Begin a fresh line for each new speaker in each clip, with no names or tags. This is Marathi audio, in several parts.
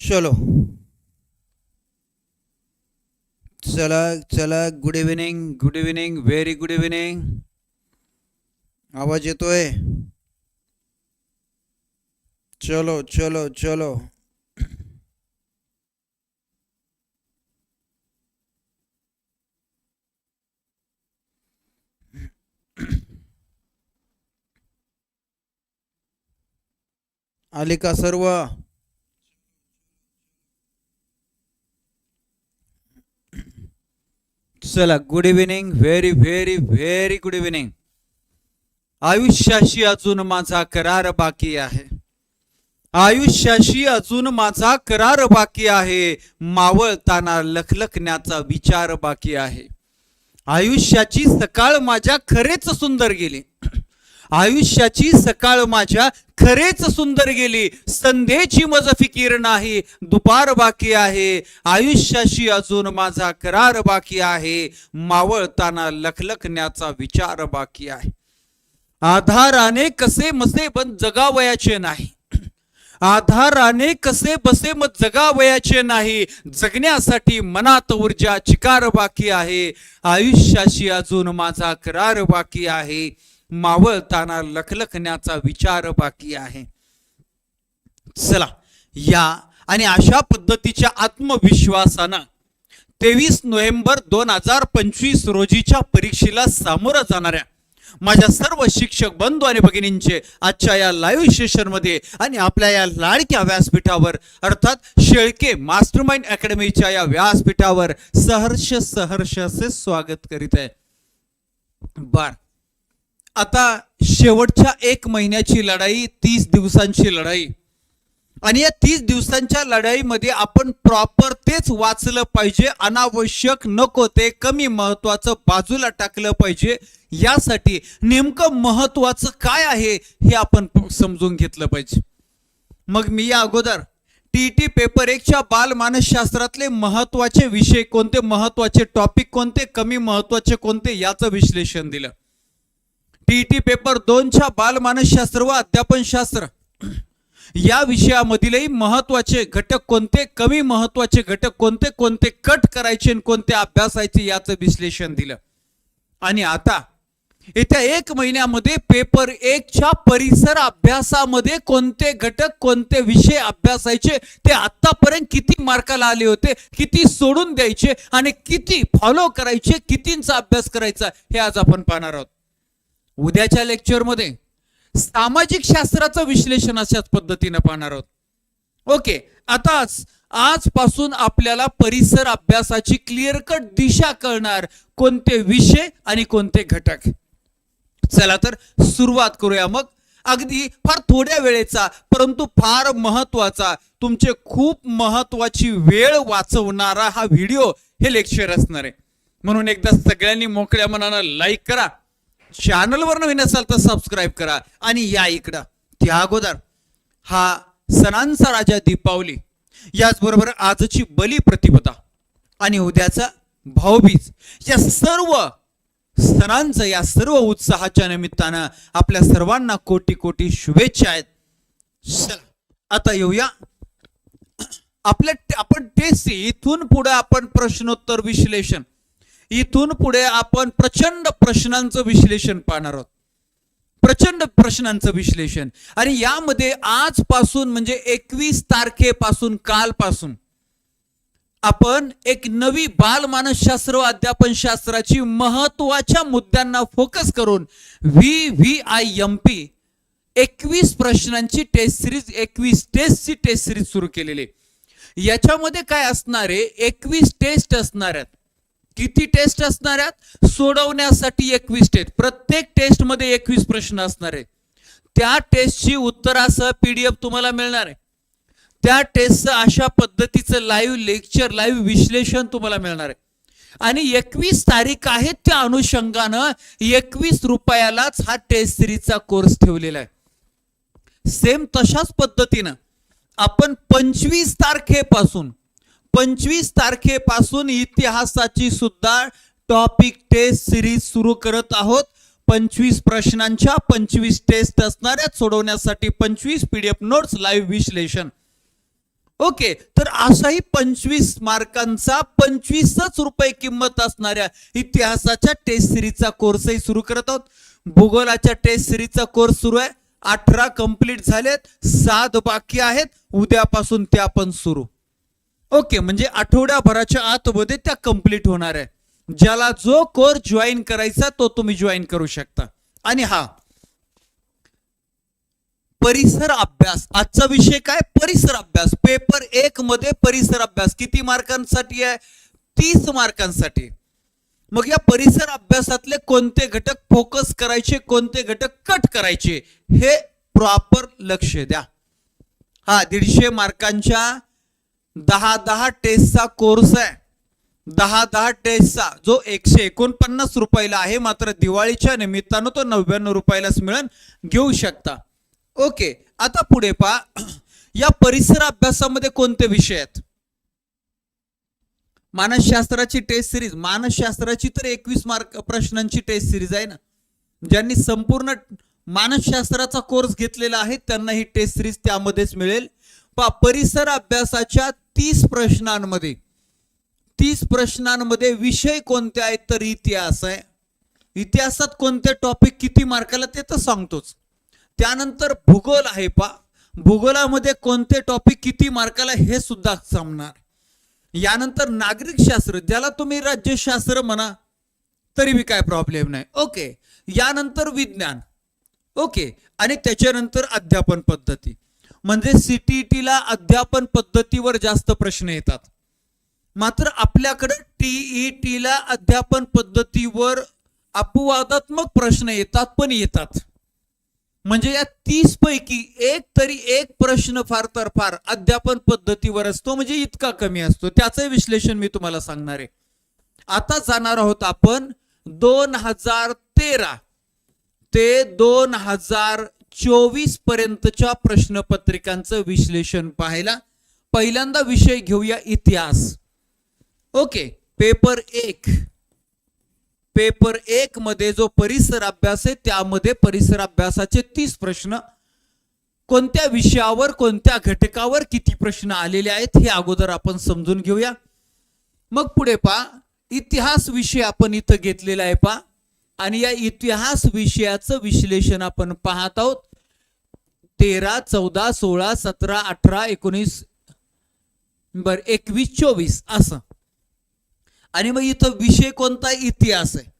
चलो। चला चला good evening good evening very good evening आवाज येतोय? चलो चलो चलो. आले का सर्व? चला good evening very very very good evening आयुष्याशी अजून माझा करार बाकी आहे. आयुष्याशी अजून माझा करार बाकी आहे. मावळताना लखलखण्याचा विचार बाकी आहे. आयुष्याची सकाळ माझ्या खरेच सुंदर गेली. आयुष्याची सकाळ माझ्या खरेच सुंदर गेली. संध्येची मज फिकीर नाही दुपार बाकी आहे. आयुष्याशी अजून माझा करार बाकी आहे. मावळताना लखलखण्याचा विचार बाकी आहे. आधाराने कसे मसे पण जगावयाचे नाही. आधाराने कसे बसे मग जगावयाचे नाही. जगण्यासाठी मनात ऊर्जा चिकार बाकी आहे. आयुष्याशी अजून माझा करार बाकी आहे. मावळताना लखलखण्याचा विचार बाकी आहे. चला या आणि अशा पद्धतीच्या आत्मविश्वासानं तेवीस नोव्हेंबर दोन हजार पंचवीस रोजीच्या परीक्षेला सामोरं जाणाऱ्या माझ्या सर्व शिक्षक बंधू आणि भगिनींचे आजच्या या लाईव्ह सेशनमध्ये आणि आपल्या या लाडक्या व्यासपीठावर अर्थात शेळके मास्टर माइंड अकॅडमीच्या या व्यासपीठावर सहर्ष सहर्ष असे स्वागत करीत आहे. बर आता शेवटच्या एक महिन्याची लढाई तीस दिवसांची लढाई. आणि या तीस दिवसांच्या लढाईमध्ये आपण प्रॉपर तेच वाचलं पाहिजे अनावश्यक नको ते कमी महत्वाचं बाजूला टाकलं पाहिजे. यासाठी नेमकं महत्वाचं काय आहे हे आपण समजून घेतलं पाहिजे. मग मी या अगोदर टी टी पेपर एकच्या बालमानसशास्त्रातले महत्त्वाचे विषय कोणते महत्त्वाचे टॉपिक कोणते कमी महत्त्वाचे कोणते याचं विश्लेषण दिलं. टीईटी पेपर दोनच्या बालमानसशास्त्र व अध्यापनशास्त्र. या विषयामधीलही महत्त्वाचे घटक कोणते? कमी महत्त्वाचे घटक कोणते? कोणते कट करायचे आणि कोणते अभ्यासायचे याचं विश्लेषण दिलं. आणि आता येत्या एक महिन्यामध्ये पेपर एकच्या परिसर अभ्यासामध्ये कोणते घटक कोणते विषय अभ्यासायचे? ते आतापर्यंत किती मार्काला आले होते? किती सोडून द्यायचे? आणि किती फॉलो करायचे? कितींचा अभ्यास करायचा? हे आज आपण पाहणार आहोत. उद्याच्या लेक्चरमध्ये सामाजिक शास्त्राचं विश्लेषण अशाच पद्धतीनं पाहणार आहोत. ओके आताच आजपासून आपल्याला परिसर अभ्यासाची क्लिअर कट दिशा कळणार कोणते विषय आणि कोणते घटक. चला तर सुरुवात करूया मग. अगदी फार थोड्या वेळेचा परंतु फार महत्त्वाचा तुमचे खूप महत्वाची वेळ वाचवणारा हा व्हिडिओ हे लेक्चर असणार आहे. म्हणून एकदा सगळ्यांनी मोकळ्या मनानं लाईक करा. चॅनलवर नवीन असाल तर सबस्क्राईब करा आणि या इकडं. त्या अगोदर हा सणांचा राजा दीपावली याचबरोबर आजची बली प्रतिपदा आणि उद्याचा भाऊबीज या सर्व सणांचं या सर्व उत्साहाच्या निमित्तानं आपल्या सर्वांना कोटी कोटी शुभेच्छा आहेत. चला आता येऊया. आपल्या आपण टेस्टी इथून पुढे आपण प्रश्नोत्तर विश्लेषण. इथून पुढे आपण प्रचंड प्रश्नांचं विश्लेषण पाहणार आहोत. प्रचंड प्रश्नांचं विश्लेषण. आणि यामध्ये आजपासून म्हणजे एकवीस तारखेपासून कालपासून आपण एक नवी बालमानसशास्त्र व अध्यापन शास्त्राची महत्त्वाच्या मुद्द्यांना फोकस करून V V I M P एकवीस प्रश्नांची टेस्ट सिरीज एकवीस टेस्टची टेस्ट सिरीज सुरू केलेली याच्यामध्ये काय असणार आहे? एकवीस टेस्ट असणार आहेत. किती टेस्ट असणार आहेत? सोडवण्यासाठी एकवीस टेस्ट. प्रत्येक टेस्टमध्ये एकवीस प्रश्न असणार आहे त्या टेस्टची उत्तरासह पीडीएफ तुम्हाला मिळणार आहे. त्या टेस्टचं अशा पद्धतीचं लाईव्ह लेक्चर लाईव्ह विश्लेषण तुम्हाला मिळणार आहे. आणि एकवीस तारीख आहे त्या अनुषंगानं एकवीस रुपयालाच हा टेस्ट सिरीजचा कोर्स ठेवलेला आहे. सेम तशाच पद्धतीनं आपण पंचवीस तारखेपासून पंचवीस तारखेपासून इतिहासाची सुद्धा टॉपिक टेस्ट सिरीज सुरू करत आहोत. पंचवीस प्रश्नांच्या पंचवीस टेस्ट असणाऱ्या सोडवण्यासाठी पंचवीस पीडीएफ नोट्स लाईव्ह विश्लेषण. ओके तर असाही पंचवीस मार्कांचा पंचवीसच रुपये किंमत असणाऱ्या इतिहासाच्या टेस्ट सिरीजचा कोर्सही सुरू करत आहोत. भूगोलाच्या टेस्ट सिरीजचा कोर्स सुरू आहे. अठरा कंप्लीट झालेत. सात बाकी आहेत. उद्यापासून त्या पण सुरू. ओके म्हणजे आठवड्याभराच्या आतमध्ये त्या कंप्लीट होणार आहे. ज्याला जो कोर्स जॉईन करायचा तो तुम्ही जॉईन करू शकता. आणि हा. परिसर अभ्यास. आजचा विषय काय? परिसर अभ्यास. पेपर एक मध्ये परिसर अभ्यास. किती मार्कांसाठी आहे? तीस मार्कांसाठी. मग या परिसर अभ्यासातले कोणते घटक फोकस करायचे कोणते घटक कट करायचे? हे प्रॉपर लक्ष द्या. हा दीडशे मार्कांच्या दहा दहा टेस्टचा कोर्स आहे. दहा दहा टेस्टचा जो एकशे एकोणपन्नास रुपयाला आहे मात्र दिवाळीच्या निमित्तानं तो नव्याण्णव रुपयालाच मिळून घेऊ शकता. ओके आता पुढे पहा. या परिसर अभ्यासामध्ये कोणते विषय आहेत? मानसशास्त्राची टेस्ट सिरीज मानसशास्त्राची तर एकवीस मार्क प्रश्नांची टेस्ट सिरीज आहे ना. ज्यांनी संपूर्ण मानसशास्त्राचा कोर्स घेतलेला आहे त्यांना ही टेस्ट सिरीज त्यामध्येच मिळेल. पहा परिसर अभ्यासाच्या तीस प्रश्नांमध्ये तीस प्रश्नांमध्ये विषय कोणते आहेत तर इतिहास आहे. इतिहासात कोणते टॉपिक किती मार्काला ते तर सांगतोच. त्यानंतर भूगोल आहे पा. भूगोलामध्ये कोणते टॉपिक किती मार्काला हे सुद्धा सांगणार. यानंतर नागरिक शास्त्र ज्याला तुम्ही राज्यशास्त्र म्हणा तरी बी काय प्रॉब्लेम नाही. ओके यानंतर विज्ञान. ओके आणि त्याच्यानंतर अध्यापन पद्धती. म्हणजे सीटीईटीला अध्यापन पद्धतीवर जास्त प्रश्न येतात. मात्र आपल्याकडे टीईटीला अध्यापन पद्धतीवर अपवादात्मक प्रश्न येतात पण येतात. म्हणजे या तीस पैकी एक तरी एक प्रश्न फार तर फार अध्यापन पद्धतीवर असतो म्हणजे इतका कमी असतो. त्याचं विश्लेषण मी तुम्हाला सांगणार आहे. आता जाणार आहोत आपण दोन हजार तेरा. ते दोन हजार चोवीस पर्यंतच्या प्रश्नपत्रिकांचं विश्लेषण पाहायला. पहिल्यांदा विषय घेऊया इतिहास. ओके पेपर एक. पेपर एक मध्ये जो परिसर अभ्यास आहे त्यामध्ये परिसर अभ्यासाचे तीस प्रश्न. कोणत्या विषयावर कोणत्या घटकावर किती प्रश्न आलेले आहेत हे अगोदर आपण समजून घेऊया. मग पुढे पा इतिहास विषय आपण इथं घेतलेला आहे पा आणि या इतिहास विषयाचं विश्लेषण आपण पाहत आहोत. तेरा चौदा सोळा सतरा अठरा एकोणीस बर एकवीस चोवीस असं. आणि मग इथं विषय कोणता? इतिहास आहे.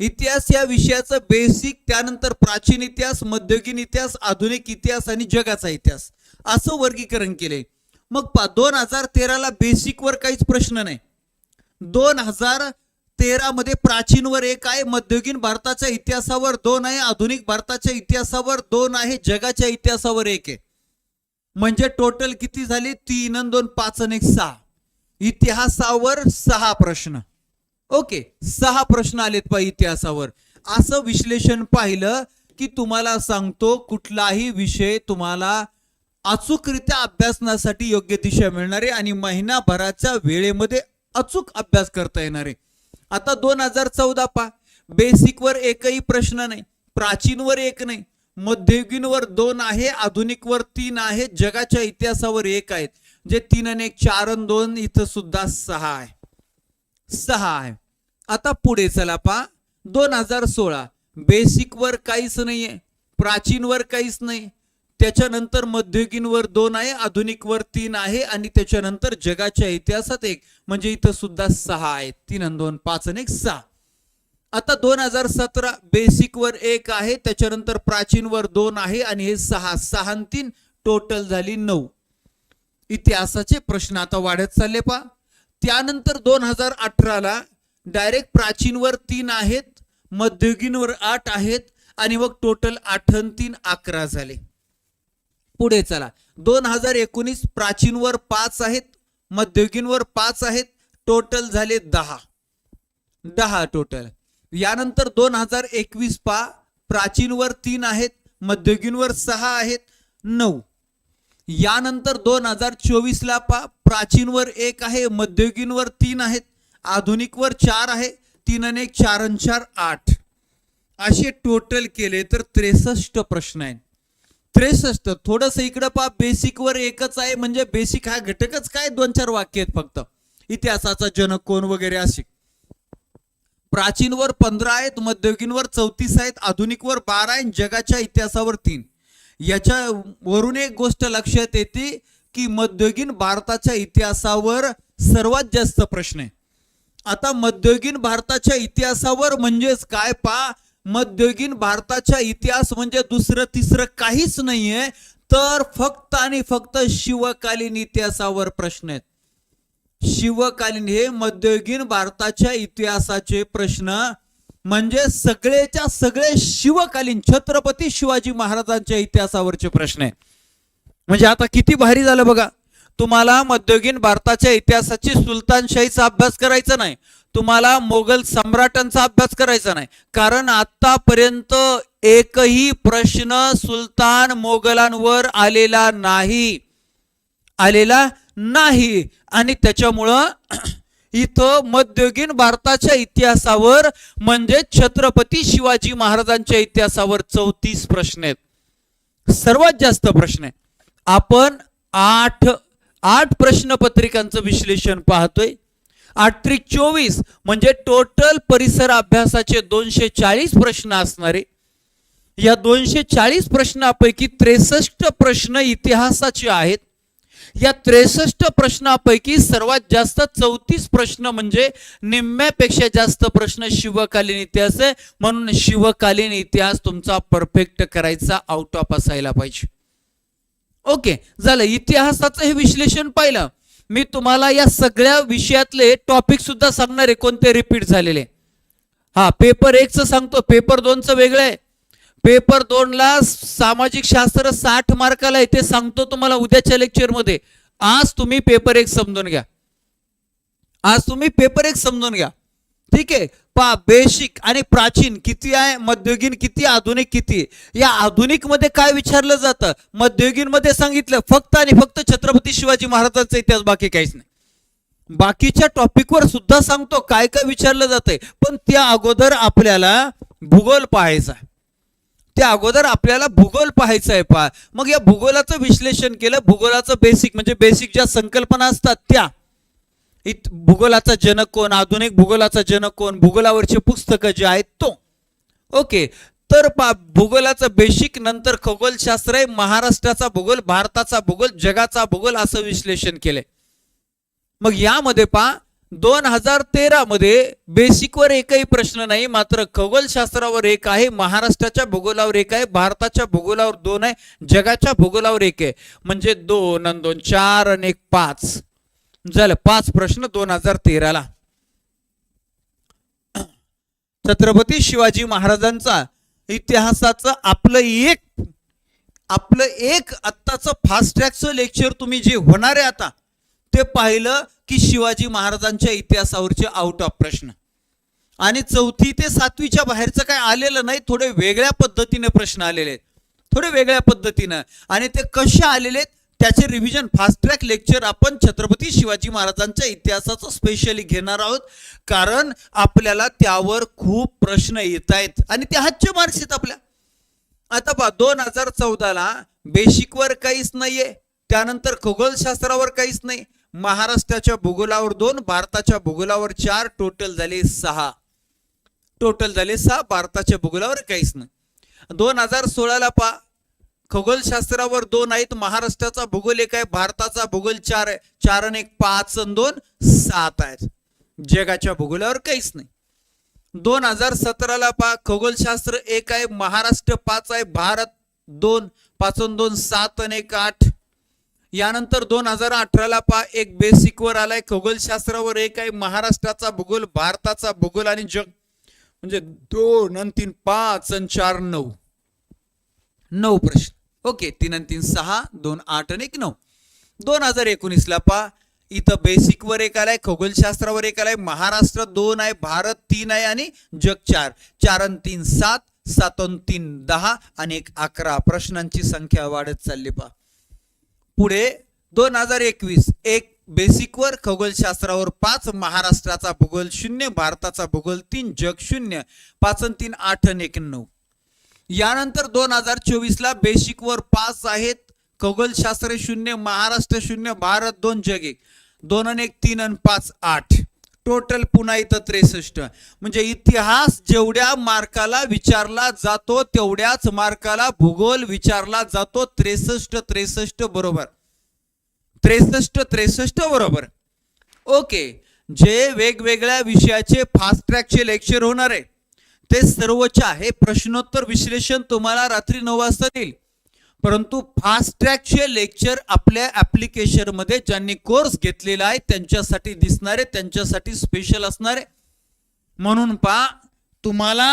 इतिहास या विषयाचं बेसिक त्यानंतर प्राचीन इतिहास मध्ययुगीन इतिहास आधुनिक इतिहास आणि जगाचा इतिहास. असं वर्गीकरण केले मग पा दोन हजार तेराला बेसिकवर काहीच प्रश्न नाही. दोन हजार तेरा मध्ये प्राचीनवर एक आहे मध्ययुगीन भारताच्या इतिहासावर दोन आहे आधुनिक भारताच्या इतिहासावर दोन आहे जगाच्या इतिहासावर एक आहे. म्हणजे टोटल किती झाली? तीन आणि दोन पाच आणि एक सहा. इतिहासावर सहा प्रश्न. ओके सहा प्रश्न आलेत पा इतिहासावर. असं विश्लेषण पाहिलं की तुम्हाला सांगतो कुठलाही विषय तुम्हाला अचूकरित्या अभ्यासनासाठी योग्य दिशा मिळणार आहे आणि महिनाभराच्या वेळेमध्ये अचूक अभ्यास करता येणार. आहे आता दोन हजार चौदा पहा. बेसिकवर एकही प्रश्न नाही. प्राचीनवर एक नाही. मध्ययुगीनवर दोन आहे आधुनिकवर तीन आहे जगाच्या इतिहासावर एक आहेत. जे तीन आणि एक चार आणि दोन इथं सुद्धा सहा आहे. सहा आहे. आता पुढे चला पहा. दोन हजार सोळा. बेसिकवर काहीच नाहीये. प्राचीनवर काहीच नाही. त्याच्यानंतर मध्ययुगीनवर दोन आहे आधुनिकवर तीन आहे आणि त्याच्यानंतर जगाच्या इतिहासात एक. म्हणजे इथं सुद्धा सहा आहेत. तीन आणि दोन पाच आणि एक सहा. आता दोन हजार सतरा बेसिकवर एक आहे त्याच्यानंतर प्राचीनवर दोन आहे आणि हे सहा. सहा तीन टोटल झाली नऊ. इतिहासाचे प्रश्न आता वाढत चालले पा त्यानंतर दोन हजार अठराला डायरेक्ट प्राचीनवर तीन आहेत मध्ययुगीनवर आठ आहेत आणि मग टोटल आठ तीन अकरा झाले. पुढे चला. दोन हजार एकोणीस प्राचीनवर पाच आहेत मध्ययुगीनवर पाच आहेत टोटल झाले दहा. दहा टोटल यानंतर दोन हजार एकवीस पा प्राचीनवर तीन आहेत मध्ययुगीनवर सहा आहेत नऊ. यानंतर दोन हजार चोवीसला पा प्राचीनवर एक आहे मध्ययुगीनवर तीन आहेत आधुनिकवर चार आहे तीन आणि एक चार चार आठ. असे टोटल केले तर त्रेसष्ट प्रश्न आहेत. त्रेसष्ट थोडस इकडं पहा बेसिक वर एकच आहे म्हणजे बेसिक हा घटकच काय? दोन चार वाक्य आहेत फक्त. इतिहासाचा जनक कोण वगैरे असे. प्राचीनवर पंधरा आहेत मध्ययुगीनवर चौतीस आहेत आधुनिकवर बारा आहेत जगाच्या इतिहासावर तीन. याच्या वरून एक गोष्ट लक्षात येते की मध्ययुगीन भारताच्या इतिहासावर सर्वात जास्त प्रश्न आहे. आता मध्ययुगीन भारताच्या इतिहासावर म्हणजेच काय पा मध्ययुगीन भारताचा इतिहास म्हणजे दुसरं तिसरं काहीच नाहीये. तर फक्त आणि फक्त शिवकालीन इतिहासावर प्रश्न आहेत. शिवकालीन हे मध्ययुगीन भारताच्या इतिहासाचे प्रश्न. म्हणजे सगळेच्या सगळे शिवकालीन छत्रपती शिवाजी महाराजांच्या इतिहासावरचे प्रश्न आहे म्हणजे आता किती भारी झालं बघा. तुम्हाला मध्ययुगीन भारताच्या इतिहासाची सुलतानशाहीचा अभ्यास करायचा नाही. तुम्हाला मोगल सम्राटांचा अभ्यास करायचा नाही. कारण आतापर्यंत एकही प्रश्न सुलतान मोगलांवर आलेला नाही. आलेला नाही. आणि त्याच्यामुळं इथं मध्ययुगीन भारताच्या इतिहासावर म्हणजे छत्रपती शिवाजी महाराजांच्या इतिहासावर चौतीस प्रश्न आहेत. सर्वात जास्त प्रश्न आहे आपण आठ आठ प्रश्नपत्रिकांचं विश्लेषण पाहतोय. आठ त्रिक चोवीस म्हणजे टोटल परिसर अभ्यासाचे दोनशे चाळीस प्रश्न असणारे. या दोनशे चाळीस प्रश्नापैकी त्रेसष्ट प्रश्न इतिहासाचे आहेत. या त्रेसष्ट प्रश्नापैकी सर्वात जास्त चौतीस प्रश्न म्हणजे निम्म्यापेक्षा जास्त प्रश्न शिवकालीन इतिहास आहे. म्हणून शिवकालीन इतिहास तुमचा परफेक्ट करायचा आउट ऑफ असायला पाहिजे. ओके झालं. इतिहासाचं हे विश्लेषण पाहिलं. मी तुम्हाला या सगळ्या विषयातले टॉपिक सुद्धा सांगणार आहे. कोणते रिपीट झालेले? हा पेपर एकचं सांगतो. पेपर दोनचं वेगळं आहे. पेपर दोनला सामाजिक शास्त्र साठ मार्काला आहे ते सांगतो तुम्हाला उद्याच्या लेक्चरमध्ये आज तुम्ही पेपर एक समजून घ्या. आज तुम्ही पेपर एक समजून घ्या. ठीक आहे. पा बेसिक आणि प्राचीन किती आहे मध्ययुगीन किती आधुनिक किती? या आधुनिकमध्ये काय विचारलं जातं? मध्ययुगीन मध्ये सांगितलं फक्त आणि फक्त छत्रपती शिवाजी महाराजांचा इतिहास बाकी काहीच नाही. बाकीच्या टॉपिकवर सुद्धा सांगतो काय काय विचारलं जातंय. पण त्या अगोदर आपल्याला भूगोल पाहायचा आहे. त्या अगोदर आपल्याला भूगोल पाहायचा आहे पहा. मग या भूगोलाचं विश्लेषण केलं भूगोलाचं बेसिक म्हणजे बेसिक ज्या संकल्पना असतात त्या. इत भूगोलाचा जनक कोण? आधुनिक भूगोलाचा जनक कोण? भूगोलावरचे पुस्तकं जे आहेत तो. ओके तर पा भूगोलाचं बेसिक नंतर खगोलशास्त्र आहे महाराष्ट्राचा भूगोल भारताचा भूगोल जगाचा भूगोल असं विश्लेषण केलंय. मग यामध्ये पा दोन हजार तेरा मध्ये बेसिकवर एकही प्रश्न नाही मात्र खगोलशास्त्रावर एक आहे महाराष्ट्राच्या भूगोलावर एक आहे भारताच्या भूगोलावर दोन आहे जगाच्या भूगोलावर एक आहे. म्हणजे दोन आणि दोन चार आणि एक पाच. झालं. पाच प्रश्न दोन हजार तेराला. छत्रपती शिवाजी महाराजांचा इतिहासाचं आपलं एक आपलं एक आत्ताचं फास्ट ट्रॅकचं लेक्चर तुम्ही जे होणार आहे आता ते पाहिलं की शिवाजी महाराजांच्या इतिहासावरचे आउट ऑफ प्रश्न. आणि चौथी ते सातवीच्या बाहेरचं काय आलेलं नाही थोडे वेगळ्या पद्धतीने प्रश्न आलेले आहेत. थोडे वेगळ्या पद्धतीनं. आणि ते कसे आलेले आहेत? त्याचे रिव्हिजन फास्ट ट्रॅक लेक्चर आपण छत्रपती शिवाजी महाराजांच्या इतिहासाचं स्पेशली घेणार आहोत. कारण आपल्याला त्यावर खूप प्रश्न येत आहेत आणि ते हातचे मार्क्स आहेत आपल्या. आता पहा दोन हजार चौदाला बेसिकवर काहीच नाहीये. त्यानंतर खगोलशास्त्रावर काहीच नाही. महाराष्ट्राच्या भूगोलावर दोन भारताच्या भूगोलावर चार टोटल झाले सहा. टोटल झाले सहा भारताच्या भूगोलावर काहीच नाही. दोन हजार सोळाला पहा खगोलशास्त्रावर दोन आहेत. महाराष्ट्राचा भूगोल एक आहे भारताचा भूगोल चार आहे. चार आणि एक पाच आणि दोन सात आहेत. जगाच्या भूगोलावर काहीच नाही. दोन हजार सतराला पा खगोलशास्त्र एक आहे महाराष्ट्र पाच आहे भारत दोन पाच आणि दोन सात आणि एक आठ. यानंतर दोन हजार अठराला पा एक बेसिकवर आलाय खगोलशास्त्रावर एक आहे महाराष्ट्राचा भूगोल भारताचा भूगोल आणि जग. म्हणजे दोन आणि तीन पाच आणि चार नऊ. नऊ प्रश्न. ओके तीन आणि तीन सहा दोन आठ आणि एक नऊ. दोन हजार एकोणीसला पहा इथं बेसिकवर एक आलाय खगोलशास्त्रावर एक आलाय महाराष्ट्र दोन आहे भारत तीन आहे आणि जग चार. चार आणि तीन सात सात तीन दहा आणि एक अकरा. प्रश्नांची संख्या वाढत चालली पा पुढे दोन हजार एकवीस एक बेसिकवर खगोलशास्त्रावर पाच महाराष्ट्राचा भूगोल शून्य भारताचा भूगोल तीन जग शून्य. पाच आणि तीन आठ आणि एक नऊ. यानंतर दोन हजार चोवीसला बेसिकवर पास आहेत. खगोलशास्त्र शून्य महाराष्ट्र शून्य भारत दोन जग एक. दोन आणि एक तीन आणि पाच आठ. टोटल पुन्हा इथं त्रेसष्ट. म्हणजे इतिहास जेवढ्या मार्काला विचारला जातो तेवढ्याच मार्काला भूगोल विचारला जातो. त्रेसष्ट त्रेसष्ट बरोबर. त्रेसष्ट त्रेसष्ट बरोबर. ओके. जे वेगवेगळ्या विषयाचे फास्ट ट्रॅकचे लेक्चर होणार आहे ते सर्वच्या आहे. प्रश्नोत्तर विश्लेषण तुम्हाला रात्री नऊ वाजता देईल. परंतु फास्ट ट्रॅकचे लेक्चर आपल्या ॲप्लिकेशनमध्ये ज्यांनी कोर्स घेतलेला आहे त्यांच्यासाठी दिसणारे त्यांच्यासाठी स्पेशल असणारे म्हणून पा तुम्हाला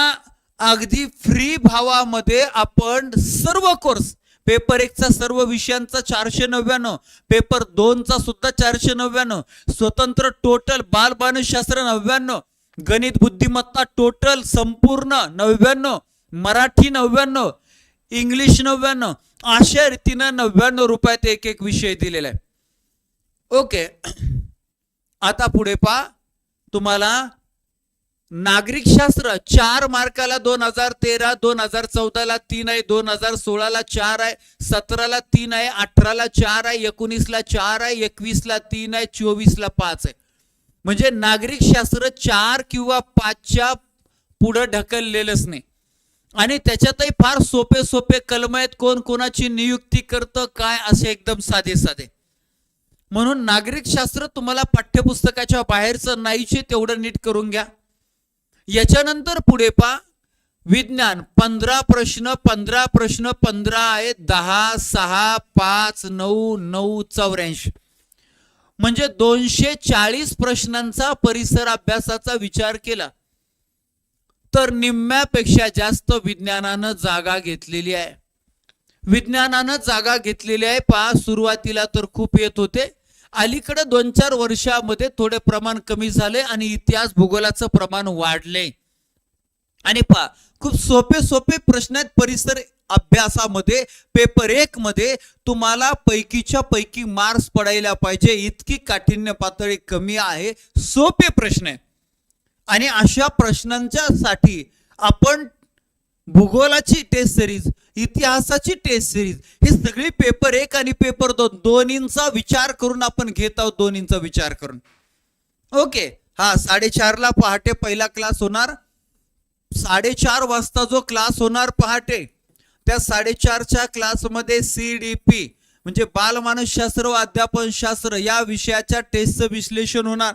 अगदी फ्री भावामध्ये आपण सर्व कोर्स पेपर एकचा सर्व विषयांचा चारशे नव्याण्णव पेपर दोनचा सुद्धा चारशे नव्याण्णव स्वतंत्र टोटल बालमानसशास्त्र नव्याण्णव गणित बुद्धिमत्ता टोटल संपूर्ण नव्याण्णव मराठी नव्याण्णव इंग्लिश नव्याण्णव अशा रीतीनं नव्याण्णव रुपयात एक एक विषय दिलेला आहे. ओके आता पुढे पा तुम्हाला नागरिकशास्त्र चार मार्काला दोन हजार तेरा दोन हजार चौदाला तीन आहे दोन हजार सोळाला चार आहे सतराला तीन आहे अठराला चार आहे एकोणीसला चार आहे एकवीसला तीन आहे चोवीसला पाच आहे. म्हणजे नागरिक शास्त्र चार किंवा पाचच्या पुढं ढकललेलंच नाही. आणि त्याच्यातही फार सोपे सोपे कलम आहेत कोण कोणाची नियुक्ती करतं काय असे एकदम साधे साधे. म्हणून नागरिक शास्त्र तुम्हाला पाठ्यपुस्तकाच्या बाहेरचं नाहीचे तेवढं नीट करून घ्या. याच्यानंतर पुढे पा विज्ञान पंधरा प्रश्न पंधरा प्रश्न पंधरा आहेत दहा सहा पाच नऊ नऊ चौऱ्याऐंशी. म्हणजे दोनशे चाळीस प्रश्नांचा परिसर अभ्यासाचा विचार केला. तर निम्म्यापेक्षा जास्त विज्ञानानं जागा घेतलेली आहे. विज्ञानानं जागा घेतलेली आहे. पहा सुरुवातीला तर खूप येत होते. अलीकडे दोन चार वर्षामध्ये थोडे प्रमाण कमी झाले आणि इतिहास भूगोलाचं प्रमाण वाढले. आणि पहा खूप सोपे सोपे प्रश्न आहेत. परिसर अभ्यासामध्ये पेपर एक मध्ये तुम्हाला पैकीच्या पैकी मार्क्स पडायला पाहिजे. इतकी काठिण्य पातळी कमी आहे. सोपे प्रश्न आहे आणि अशा प्रश्नांच्या साठी आपण भूगोलाची टेस्ट सिरीज इतिहासाची टेस्ट सिरीज हे सगळी पेपर एक आणि पेपर दोन दोन्हींचा विचार करून आपण घेत आहोत दोन्हींचा विचार करून. ओके हा साडेचारला पहाटे पहिला क्लास होणार. साडेचार वाजता जो क्लास होणार पहाटे. त्या साडेचारच्या क्लासमध्ये सी डी पी म्हणजे बालमानसशास्त्र व अध्यापनशास्त्र या विषयाच्या टेस्टचं विश्लेषण होणार.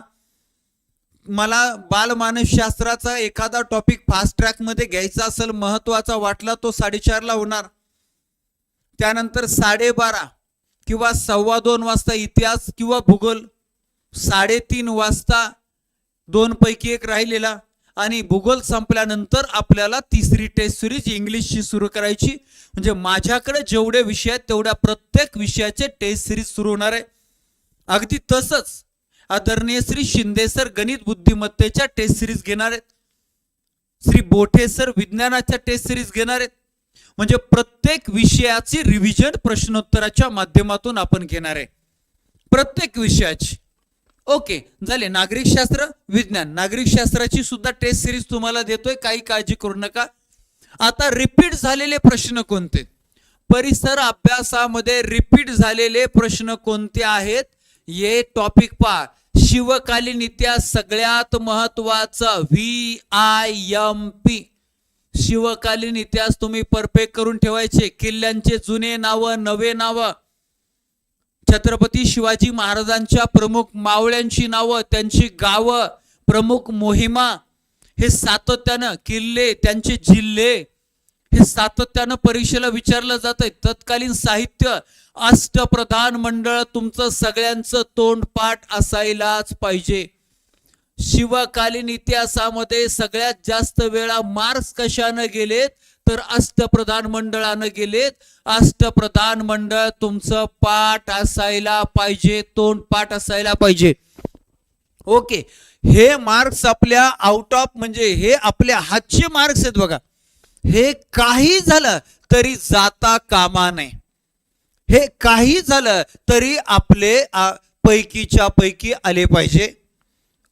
मला बालमानसशास्त्राचा एखादा टॉपिक फास्ट ट्रॅकमध्ये घ्यायचा असेल महत्त्वाचा वाटला तो साडेचारला होणार. त्यानंतर साडेबारा किंवा सव्वा दोन वाजता इतिहास किंवा भूगोल साडेतीन वाजता दोन पैकी एक राहिलेला. आणि भूगोल संपल्यानंतर आपल्याला तिसरी टेस्ट सिरीज इंग्लिशची सुरू करायची. म्हणजे माझ्याकडे जेवढे विषय आहेत तेवढ्या प्रत्येक विषयाचे टेस्ट सिरीज सुरू होणार आहे. अगदी तसंच आदरणीय श्री शिंदे सर गणित बुद्धिमत्तेच्या टेस्ट सिरीज घेणार आहेत. श्री बोठे सर विज्ञानाच्या टेस्ट सिरीज घेणार आहेत. म्हणजे प्रत्येक विषयाची रिव्हिजन प्रश्नोत्तराच्या माध्यमातून आपण घेणार आहे. प्रत्येक विषयाची. ओके झाले. नागरिकशास्त्र विज्ञान. नागरिकशास्त्राची सुद्धा टेस्ट सिरीज तुम्हाला देतोय. काही काळजी करू नका. आता रिपीट झालेले प्रश्न कोणते? परिसर अभ्यासामध्ये रिपीट झालेले प्रश्न कोणते आहेत? ये टॉपिक पहा. शिवकालीन इतिहास सगळ्यात महत्त्वाचा व्ही आय एम पी शिवकालीन इतिहास तुम्ही परफेक्ट करून ठेवायचे. किल्ल्यांचे जुने नाव नवे नावं. छत्रपती शिवाजी महाराजांच्या प्रमुख मावळ्यांची नावं त्यांची गावं प्रमुख मोहिमा हे सातत्यानं किल्ले त्यांचे जिल्हे हे सातत्यानं परीक्षेला विचारलं जात आहे. तत्कालीन साहित्य अष्टप्रधान मंडळ तुमचं सगळ्यांचं तोंडपाठ असायलाच पाहिजे. शिवकालीन इतिहासामध्ये सगळ्यात जास्त वेळा मार्क्स कशानं गेलेत? तर अष्टप्रधान मंडळानं गेलेत. अष्टप्रधान मंडळ तुमचं पाठ असायला पाहिजे तोंड पाठ असायला पाहिजे. ओके. हे मार्क्स आपल्या आउट ऑफ म्हणजे हे आपल्या हातचे मार्क्स आहेत बघा. हे काही झालं तरी जाता कामा नये. हे काही झालं तरी आपले पैकीच्या पैकी आले पाहिजे.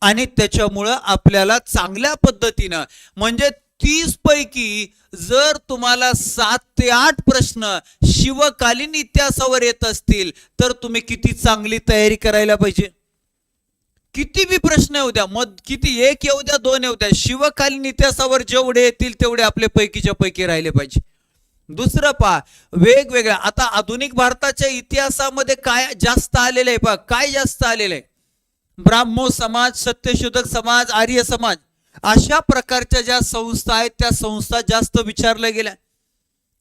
आणि त्याच्यामुळं आपल्याला चांगल्या पद्धतीनं म्हणजे तीस पैकी जर तुम्हाला सात ते आठ प्रश्न शिवकालीन इतिहासावर येत असतील तर तुम्ही किती चांगली तयारी करायला पाहिजे? किती बी प्रश्न येऊ द्या मग किती एक येऊ द्या दोन येऊ द्या शिवकालीन इतिहासावर जेवढे येतील तेवढे आपले पैकीच्या पैकी राहिले पाहिजे. दुसरं पहा वेगवेगळ्या आता आधुनिक भारताच्या इतिहासामध्ये काय जास्त आलेलं आहे पहा काय जास्त आलेलं आहे? ब्राह्मो समाज सत्यशोधक समाज आर्य समाज. अशा प्रकारच्या ज्या संस्था आहेत त्या संस्था जास्त विचारल्या गेल्या.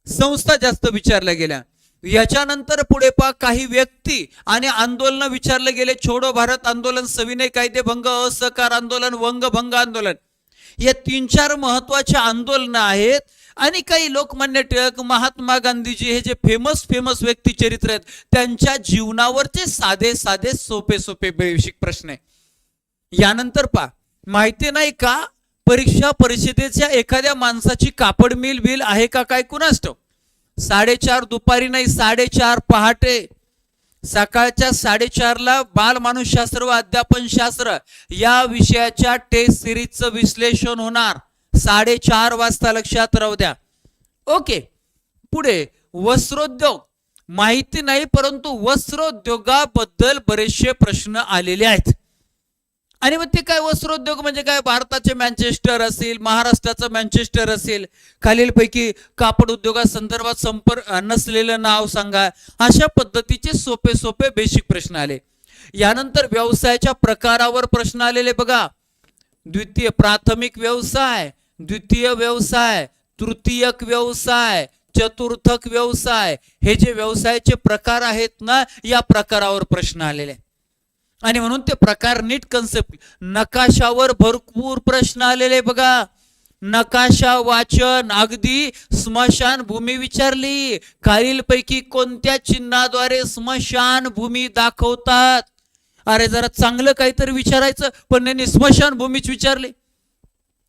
संस्था जास्त विचारल्या गेल्या. याच्यानंतर पुढे पा काही व्यक्ती आणि आंदोलन विचारले गेले. छोडो भारत आंदोलन सविनय कायदेभंग असहकार आंदोलन वंगभंग आंदोलन. या तीन चार महत्त्वाचे आंदोलनं आहेत आणि काही लोकमान्य टिळक महात्मा गांधीजी हे जे फेमस फेमस व्यक्ती चरित्र आहेत त्यांच्या जीवनावरचे साधे साधे सोपे सोपे बेसिक प्रश्न आहे यानंतर पा माहिती नाही का? परीक्षा परिषदेच्या एखाद्या माणसाची कापड मिल बिल आहे का काय कुणास साडेचार दुपारी नाही साडेचार पहाटे. सकाळच्या साडेचारला बालमानुसशास्त्र व अध्यापन शास्त्र या विषयाच्या टेस्ट सिरीजचं विश्लेषण होणार. साडेचार वाजता लक्षात राहू द्या. ओके. पुढे वस्त्रोद्योग. माहिती नाही परंतु वस्त्रोद्योगाबद्दल बरेचसे प्रश्न आलेले आहेत. आणि मग ते काय वस्त्रोद्योग म्हणजे काय? भारताचे मँचेस्टर असेल महाराष्ट्राचं मँचेस्टर असेल खालीलपैकी कापड उद्योगासंदर्भात संपर्क नसलेलं नाव सांगा. अशा पद्धतीचे सोपे सोपे बेसिक प्रश्न आले. यानंतर व्यवसायाच्या प्रकारावर प्रश्न आलेले बघा. द्वितीय प्राथमिक व्यवसाय द्वितीय व्यवसाय तृतीयक व्यवसाय चतुर्थक व्यवसाय हे जे व्यवसायाचे प्रकार आहेत ना या प्रकारावर प्रश्न आलेले. आणि म्हणून ते प्रकार नीट कन्सेप्ट नकाशावर भरपूर प्रश्न आलेले बघा. नकाशा वाचन अगदी स्मशान भूमी विचारली. खालीलपैकी कोणत्या चिन्हाद्वारे स्मशान भूमी दाखवतात? अरे जरा चांगलं काहीतरी विचारायचं पण त्यांनी स्मशान भूमीच विचारली.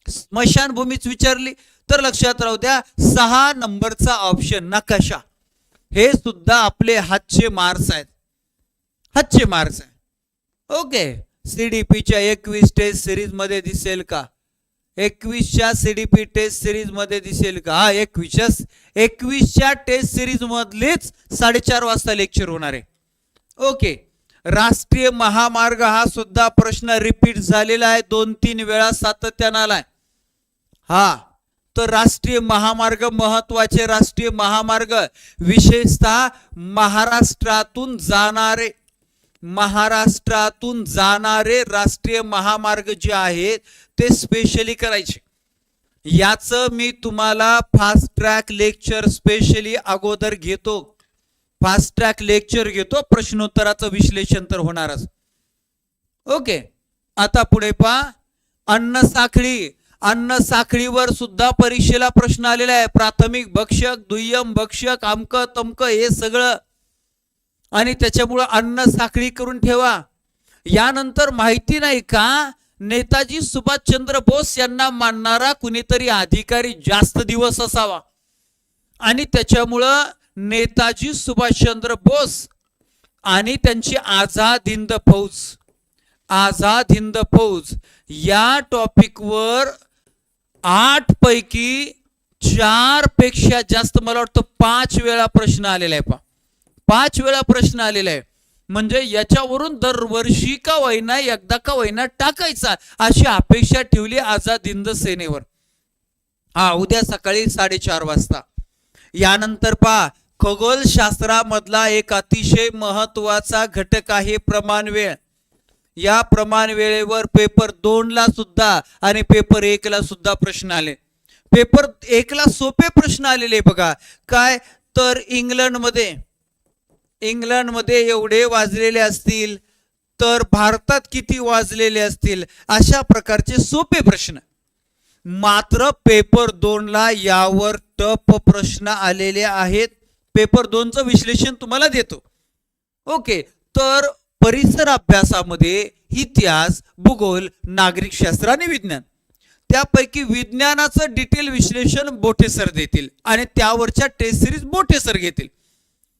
स्मशान भूमीच विचारली. तर लक्षात राहू द्या सहा नंबरचा ऑप्शन नकाशा. हे सुद्धा आपले हातचे मार्क्स आहेत. हातचे मार्क्स आहे ओके. सीडीपीच्या एकवीस टेस्ट सिरीजमध्ये दिसेल का? एकवीसच्या सीडीपी टेस्ट सिरीजमध्ये दिसेल का? हा एकवीसच्या एकवीसच्या टेस्ट सिरीज मधलीच साडेचार वाजता लेक्चर होणार आहे. ओके. राष्ट्रीय महामार्ग हा सुद्धा प्रश्न रिपीट झालेला आहे. दोन तीन वेळा सातत्यानं आलाय. हा तर राष्ट्रीय महामार्ग महत्त्वाचे राष्ट्रीय महामार्ग विशेषतः महाराष्ट्रातून जाणारे महाराष्ट्रातून जाणारे राष्ट्रीय महामार्ग जे आहेत ते स्पेशली करायचे. याचं मी तुम्हाला फास्ट ट्रॅक लेक्चर स्पेशली अगोदर घेतो. फास्ट ट्रॅक लेक्चर घेतो प्रश्नोत्तराचं विश्लेषण तर होणारच. ओके आता पुढे पहा. अन्न साखळी. अन्न साखळीवर सुद्धा परीक्षेला प्रश्न आलेला आहे. प्राथमिक भक्षक दुय्यम भक्षक आमक तमक हे सगळं आणि त्याच्यामुळं अन्न साखळी करून ठेवा. यानंतर माहिती नाही का नेताजी सुभाषचंद्र बोस यांना मानणारा कुणीतरी अधिकारी जास्त दिवस असावा. आणि त्याच्यामुळं नेताजी सुभाषचंद्र बोस आणि त्यांची आझाद हिंद फौज आझाद हिंद फौज या टॉपिकवर आठ पैकी चारपेक्षा जास्त मला वाटतं पाच वेळा प्रश्न आलेला आहे पा पाच वेळा प्रश्न आलेला आहे. म्हणजे याच्यावरून दरवर्षी का वैना एकदा का वैना टाकायचा अशी अपेक्षा ठेवली आझाद हिंद सेनेवर. हा उद्या सकाळी साडेचार वाजता. यानंतर पहा खगोलशास्त्रामधला एक अतिशय महत्त्वाचा घटक आहे प्रमाण वेळ या प्रमाण वेळेवर पेपर दोन ला सुद्धा आणि पेपर एक ला सुद्धा प्रश्न आले. पेपर एकला सोपे प्रश्न आलेले बघा. काय? तर इंग्लंडमध्ये इंग्लंडमध्ये एवढे वाजलेले असतील तर भारतात किती वाजलेले असतील? अशा प्रकारचे सोपे प्रश्न. मात्र पेपर दोनला यावर टप प्रश्न आलेले आहेत. पेपर दोनचं विश्लेषण तुम्हाला देतो. ओके तर परिसर अभ्यासामध्ये इतिहास भूगोल नागरिक शास्त्र आणि विज्ञान. त्यापैकी विज्ञानाचं डिटेल विश्लेषण बोठे सर देतील आणि त्यावरच्या टेस्ट सिरीज बोठे सर घेतील.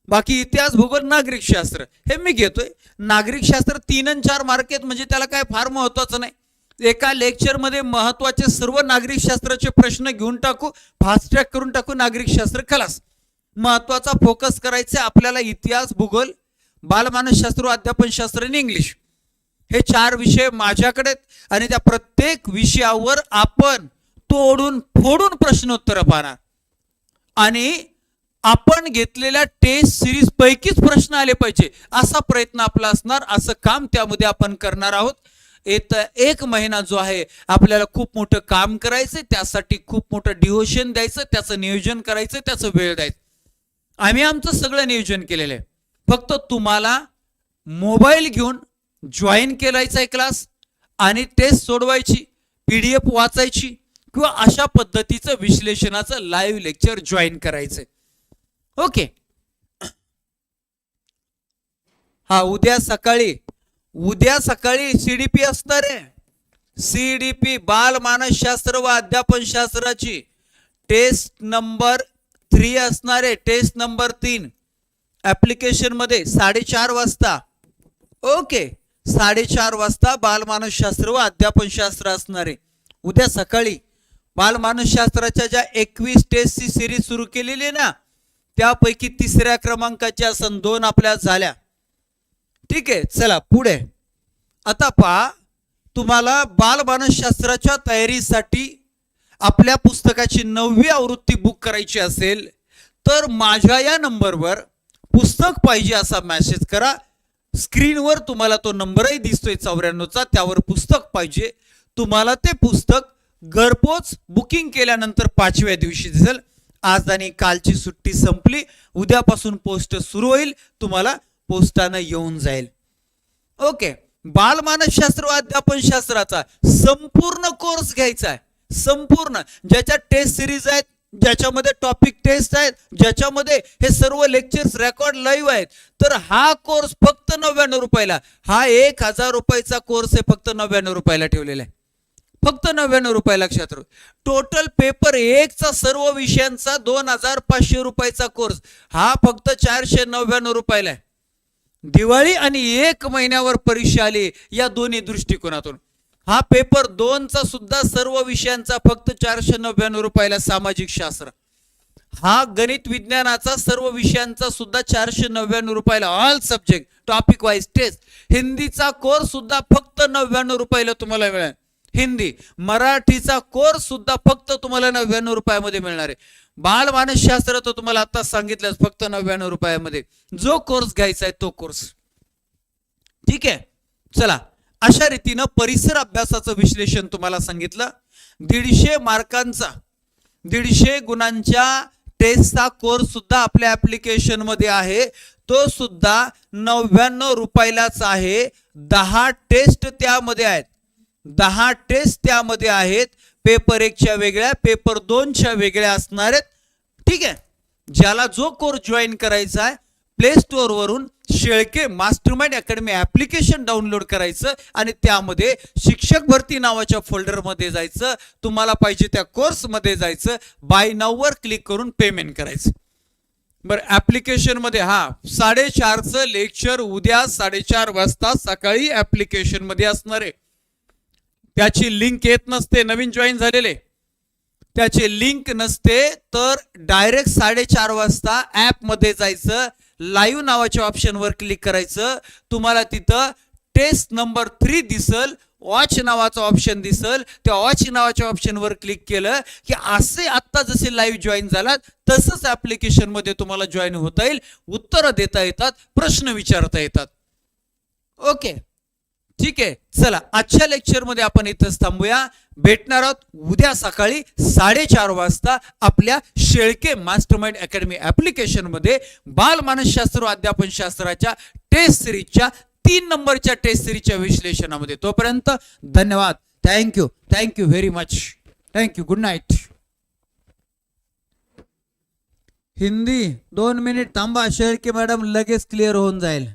बाकी इतिहास भूगोल नागरिक शास्त्र. हे मी घेतोय. नागरिक शास्त्र तीन आणि चार मार्क आहेत म्हणजे त्याला काय फार महत्वाचं नाही. एका लेक्चरमध्ये महत्त्वाचे सर्व नागरिक शास्त्राचे प्रश्न घेऊन टाकू फास्ट ट्रॅक करून टाकू नागरिक शास्त्र खलास महत्त्वाचा फोकस करायचा आपल्याला इतिहास भूगोल बालमानसशास्त्र अध्यापन शास्त्र आणि इंग्लिश हे चार विषय माझ्याकडे आहेत आणि त्या प्रत्येक विषयावर आपण तोडून फोडून प्रश्नोत्तर पाहणार. आणि आपण घेतलेल्या टेस्ट सिरीज पैकीच प्रश्न आले पाहिजे. असा प्रयत्न आपला असणार असं काम त्यामध्ये आपण करणार आहोत. येत एक महिना जो आहे आपल्याला खूप मोठं काम करायचं त्यासाठी खूप मोठं डिव्होशन द्यायचं त्याचं नियोजन करायचं त्याचं वेळ द्यायचं. आम्ही आमचं सगळं नियोजन केलेलं आहे. फक्त तुम्हाला मोबाईल घेऊन जॉईन केलायचा आहे क्लास आणि टेस्ट सोडवायची पीडीएफ वाचायची किंवा अशा पद्धतीचं विश्लेषणाचं लाईव्ह लेक्चर जॉईन करायचं ओके. हा उद्या सकाळी उद्या सकाळी सीडीपी असणार आहे सीडीपी बाल मानसशास्त्र व अध्यापन शास्त्राची टेस्ट नंबर थ्री असणार आहे टेस्ट नंबर तीन ऍप्लिकेशनमध्ये साडेचार वाजता. ओके. साडेचार वाजता बालमानसशास्त्र व अध्यापन शास्त्र असणार. आहे उद्या सकाळी बालमानसशास्त्राच्या ज्या एकवीस टेस्टची सिरीज सुरू केलेली आहे ना त्यापैकी तिसऱ्या क्रमांकाच्या सन दोन आपल्या झाल्या. ठीक आहे चला पुढे. आता पहा तुम्हाला बालमानसशास्त्राच्या तयारीसाठी आपल्या पुस्तकाची नववी आवृत्ती बुक करायची असेल तर माझ्या या नंबरवर पुस्तक पाहिजे असा मॅसेज करा. स्क्रीनवर तुम्हाला तो नंबरही दिसतोय चौऱ्याण्णवचा त्यावर पुस्तक पाहिजे. तुम्हाला ते पुस्तक घरपोच बुकिंग केल्यानंतर पाचव्या दिवशी दिसेल. आज आणि कालची सुट्टी संपली. उद्यापासून पोस्ट सुरू होईल. तुम्हाला पोस्टानं येऊन जाईल. ओके बालमानसशास्त्र व अध्यापन शास्त्राचा संपूर्ण कोर्स घ्यायचा आहे. संपूर्ण. ज्याच्या टेस्ट सिरीज आहेत ज्याच्यामध्ये टॉपिक टेस्ट आहेत ज्याच्यामध्ये हे सर्व लेक्चर्स रेकॉर्ड लाईव्ह आहेत. तर हा कोर्स फक्त नव्याण्णव रुपयाला हा एक हजार रुपयाचा कोर्स आहे फक्त नव्याण्णव रुपयाला ठेवलेला आहे. फक्त नव्याण्णव रुपये लक्षात राहू टोटल पेपर एकचा सर्व विषयांचा दोन हजार पाचशे रुपयाचा कोर्स हा फक्त चारशे नव्याण्णव रुपयाला आहे. दिवाळी आणि एक महिन्यावर परीक्षा आली या दोन्ही दृष्टिकोनातून. हा पेपर दोनचा सुद्धा सर्व विषयांचा फक्त चारशे नव्याण्णव रुपयाला सामाजिक शास्त्र. हा गणित विज्ञानाचा सर्व विषयांचा सुद्धा चारशे नव्याण्णव रुपयाला all subject topic wise test हिंदीचा कोर्स सुद्धा फक्त नव्याण्णव रुपयाला तुम्हाला मिळेल. हिंदी. मराठीचा कोर्स सुद्धा फक्त तुम्हाला नव्याण्णव रुपयामध्ये मिळणार आहे. बालमानसशास्त्र तर तुम्हाला आता सांगितलं फक्त नव्याण्णव रुपयामध्ये. जो कोर्स घ्यायचा आहे तो कोर्स. ठीक आहे? चला. अशा रीतीनं परिसर अभ्यासाचं विश्लेषण तुम्हाला सांगितलं. दीडशे मार्कांचा दीडशे गुणांच्या टेस्टचा कोर्स सुद्धा आपल्या ऍप्लिकेशनमध्ये आहे. तो सुद्धा नव्याण्णव रुपयालाच आहे. दहा टेस्ट त्यामध्ये आहेत. दहा टेस्ट त्यामध्ये आहेत. पेपर एकच्या वेगळ्या पेपर दोनच्या वेगळ्या असणार आहेत. ठीक आहे? ज्याला जो कोर्स जॉईन करायचा आहे play स्टोअरवरून Shelke master mind academy application download करायचं आणि त्यामध्ये शिक्षक भरती नावाच्या फोल्डरमध्ये जायचं. तुम्हाला पाहिजे त्या कोर्समध्ये जायचं. बाय नाववर क्लिक करून पेमेंट करायचं. बरं ॲप्लिकेशनमध्ये हां हा साडेचारचं लेक्चर उद्या साडेचार वाजता सकाळी ॲप्लिकेशनमध्ये असणार आहे. त्याची लिंक येत नसते नवीन जॉईन झालेले. त्याची लिंक नसते तर डायरेक्ट साडेचार वाजता ॲपमध्ये जायचं लाईव्ह नावाच्या ऑप्शनवर क्लिक करायचं. तुम्हाला तिथं टेस्ट नंबर थ्री दिसल वॉच नावाचं ऑप्शन दिसल. त्या वॉच नावाच्या ऑप्शनवर क्लिक केलं की असे आत्ता जसे लाईव्ह जॉईन झालात तसंच ऍप्लिकेशनमध्ये तुम्हाला जॉईन होता येईल. उत्तरं देता येतात प्रश्न विचारता येतात. ओके ठीक आहे चला आजच्या लेक्चरमध्ये आपण इथंच थांबूया. भेटणार आहोत उद्या सकाळी साडेचार वाजता आपल्या शेळके मास्टर माइंड अकॅडमी ऍप्लिकेशनमध्ये अध्यापन शास्त्राच्या टेस्ट सिरीजच्या तीन नंबरच्या टेस्ट सिरीजच्या विश्लेषणामध्ये. तोपर्यंत धन्यवाद. Thank you thank you very much thank you good night Hindi दोन मिनिट थांबा. शेळके मॅडम लगेच क्लिअर होऊन जाईल.